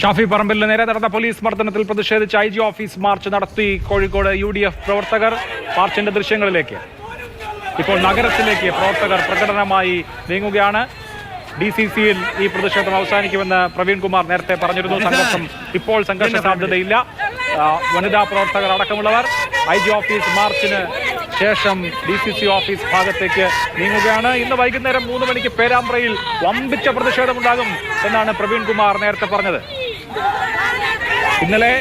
ഷാഫി പറമ്പിലിന് നേരെ നടന്ന പോലീസ് മർദ്ദനത്തിൽ പ്രതിഷേധിച്ച് ഐ ജി ഓഫീസ് മാർച്ച് നടത്തി കോഴിക്കോട് യു ഡി എഫ് പ്രവർത്തകർ മാർച്ചിന്റെ ദൃശ്യങ്ങളിലേക്ക്. ഇപ്പോൾ നഗരത്തിലേക്ക് പ്രവർത്തകർ പ്രകടനമായി നീങ്ങുകയാണ്. ഡി സി സിയിൽ ഈ പ്രതിഷേധം അവസാനിക്കുമെന്ന് പ്രവീൺ കുമാർ നേരത്തെ പറഞ്ഞിരുന്നു. സംഘർഷം ഇപ്പോൾ സംഘർഷ സാധ്യതയില്ല. വനിതാ പ്രവർത്തകർ അടക്കമുള്ളവർ ഐ ജി ഓഫീസ് മാർച്ചിന് ശേഷം ഡി സി സി ഓഫീസ് ഭാഗത്തേക്ക് നീങ്ങുകയാണ്. ഇന്ന് വൈകുന്നേരം മൂന്ന് മണിക്ക് പേരാമ്പ്രയിൽ വമ്പിച്ച പ്രതിഷേധമുണ്ടാകും എന്നാണ് പ്രവീൺ കുമാർ നേരത്തെ പറഞ്ഞത്. ഇന്നലെ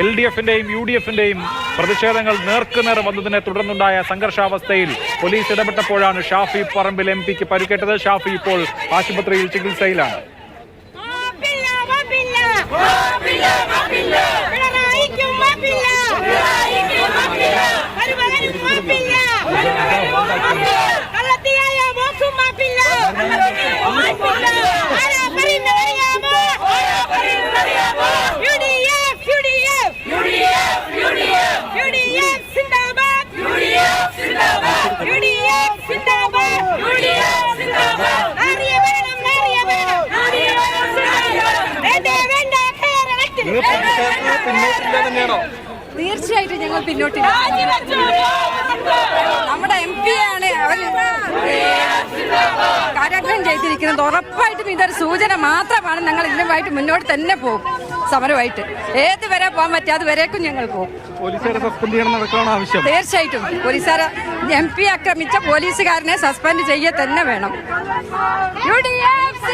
എൽ ഡി എഫിന്റെയും യു ഡി എഫിന്റെയും പ്രതിഷേധങ്ങൾ നേർക്കുനേർ വന്നതിനെ തുടർന്നുണ്ടായ സംഘർഷാവസ്ഥയിൽ പോലീസ് ഇടപെട്ടപ്പോഴാണ് ഷാഫി പറമ്പിൽ എം പിക്ക് പരിക്കേറ്റത്. ഷാഫി ഇപ്പോൾ ആശുപത്രിയിൽ ചികിത്സയിലാണ്. തീർച്ചയായിട്ടും ഞങ്ങൾ പിന്നോട്ടില്ല നമ്മുടെ എം പി ആണ് അവർ കാരാഗ്രഹം ചെയ്തിരിക്കുന്നത് ഉറപ്പായിട്ടും ഇതൊരു സൂചന മാത്രമാണ്. ഞങ്ങൾ ഇതിനുമായിട്ട് മുന്നോട്ട് തന്നെ പോകും. സമരമായിട്ട്. ഏത് വരെ പോകാൻ പറ്റും അതുവരേക്കും ഞങ്ങൾ പോകും. തീർച്ചയായിട്ടും. പോലീസുകാരെ എം പി ആക്രമിച്ച പോലീസുകാരനെ സസ്പെൻഡ് ചെയ്യ തന്നെ വേണം. U D F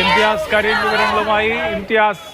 Imtiaz Kareem വിവരങ്ങളുമായി ഇംതിയാസ്